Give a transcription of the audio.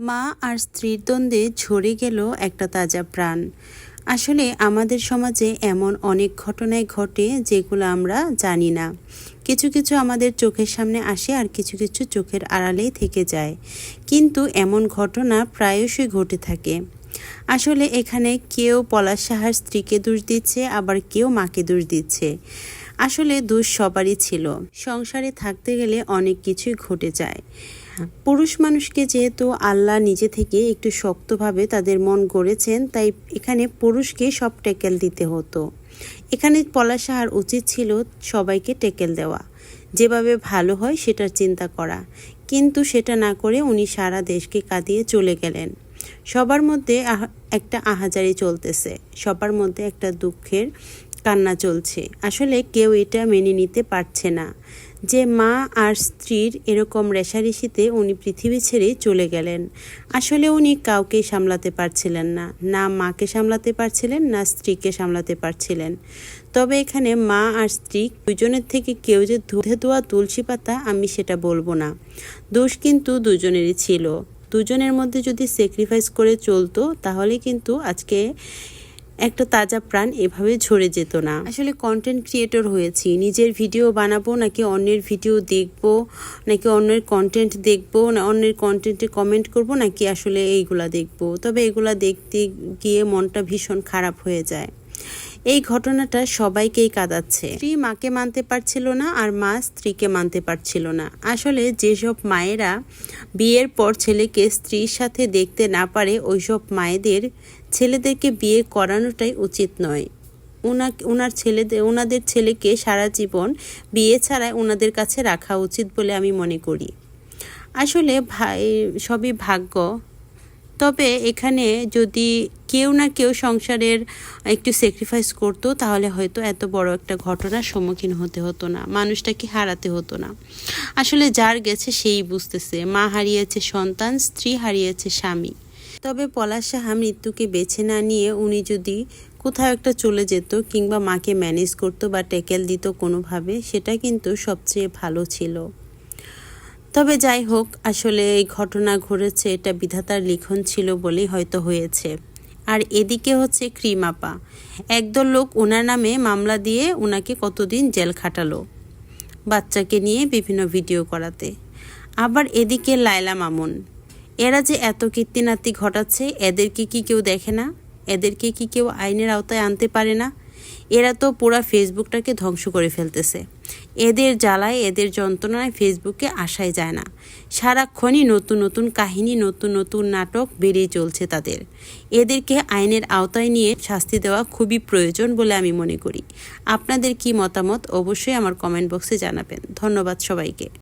মা আর স্ত্রীর দ্বন্দ্বে ঝরে গেল একটা তাজা প্রাণ। আসলে আমাদের সমাজে এমন অনেক ঘটনাই ঘটে যেগুলো আমরা জানি না। কিছু কিছু আমাদের চোখের সামনে আসে আর কিছু কিছু চোখের আড়ালেই থেকে যায়। কিন্তু এমন ঘটনা প্রায়শই ঘটে থাকে। আসলে এখানে কেউ পলাশ সাহার স্ত্রীকে দোষ দিচ্ছে, আবার কেউ মাকে দোষ দিচ্ছে। আসলে দোষ সবারই ছিল। সংসারে থাকতে গেলে অনেক কিছুই ঘটে যায়। পুরুষ মানুষকে যেহেতু আল্লাহ নিজে থেকে একটু শক্তভাবে তাদের মন গড়েছেন, তাই এখানে পুরুষকে সব টেকেল দিতে হতো। এখানে পলাশ সাহার উচিত ছিল সবাইকে টেকেল দেওয়া। যেভাবে ভালো হয় সেটার চিন্তা করা। কিন্তু সেটা না করে উনি সারা দেশকে কাঁদিয়ে চলে গেলেন। সবার মধ্যে একটা আহাজারি চলতেছে। সবার মধ্যে একটা দুঃখের কান্না চলছে। আসলে কেউ এটা মেনে নিতে পারছে না। যে মা আর স্ত্রীর এরকম রেশারেশিতে উনি পৃথিবী ছেড়ে চলে গেলেন। আসলে উনি কাউকেই সামলাতে পারছিলেন না। না মাকে সামলাতে পারছিলেন, না স্ত্রীকে সামলাতে পারছিলেন। তবে এখানে মা আর স্ত্রী দুজনের থেকে কেউ যে ধুধে দোয়া তুলসী পাতা, আমি সেটা বলব না। দোষ কিন্তু দুজনেরই ছিল। দুজনের মধ্যে যদি স্যাক্রিফাইস করে চলতো, তাহলে কিন্তু আজকে একটা তাজা প্রাণ এভাবে ঝরে যেত না। আসলে কন্টেন্ট ক্রিয়েটর হয়েছি। নিজের ভিডিও বানাবো নাকি অন্যের ভিডিও দেখব, নাকি অন্যের কন্টেন্ট দেখব, না অন্যের কন্টেন্টে কমেন্ট করব, নাকি আসলে এইগুলা দেখব? তবে এগুলা দেখতে গিয়ে মনটা ভীষণ খারাপ হয়ে যায়। এই ঘটনাটা সবাইকেই কাঁদাচ্ছে। স্ত্রী মাকে মানতে পারছিল না আর মা স্ত্রীকে মানতে পারছিল না। আসলে যেসব মায়েরা বিয়ের পর ছেলেকে স্ত্রীর সাথে দেখতে না পারে, ওইসব মায়েদের ছেলেদেরকে বিয়ে করানোটাই উচিত নয়। ওনা ওনার ছেলেদের ওনাদের ছেলেকে সারা জীবন বিয়ে ছাড়াই ওনাদের কাছে রাখা উচিত বলে আমি মনে করি। আসলে ভাই, সবই ভাগ্য। তবে এখানে যদি কেউ না কেউ সংসারের একটু স্যাক্রিফাইস করতো, তাহলে হয়তো এত বড় একটা ঘটনার সম্মুখীন হতে হতো না, মানুষটাকে হারাতে হতো না। আসলে যার গেছে সেই বুঝতেছে, মা হারিয়েছে সন্তান, স্ত্রী হারিয়েছে স্বামী। তবে পলাশ সাহা মৃত্যুকে বেছে না নিয়ে উনি যদি কোথাও একটা চলে যেত কিংবা মাকে ম্যানেজ করতো বা টেকেল দিত কোনোভাবে, সেটা কিন্তু সবচেয়ে ভালো ছিল। তবে যাই হোক, আসলে এই ঘটনা ঘটেছে, এটা বিধাতার লিখন ছিল বলেই হয়তো হয়েছে। আর এদিকে হচ্ছে ক্রিম আপা একদল লোক ওনার নামে মামলা দিয়ে ওনাকে কতদিন জেল খাটালো বাচ্চাকে নিয়ে বিভিন্ন ভিডিও করাতে। আবার এদিকে লায়লা মামুন। এরা যে এত কীর্তিনাতি ঘটাচ্ছে, এদেরকে কি কেউ দেখে না? এদেরকে কি কেউ আইনের আওতায় আনতে পারে না? এরা তো পুরা ফেসবুকটাকে ধ্বংস করে ফেলতেছে। এদের জ্বালায়, এদের যন্ত্রণায় ফেসবুকে আসাই যায় না। সারাক্ষণই নতুন নতুন কাহিনী, নতুন নতুন নাটক বেরিয়ে চলছে তাদের। এদেরকে আইনের আওতায় নিয়ে শাস্তি দেওয়া খুবই প্রয়োজন বলে আমি মনে করি। আপনাদের কি মতামত অবশ্যই আমার কমেন্ট বক্সে জানাবেন। ধন্যবাদ সবাইকে।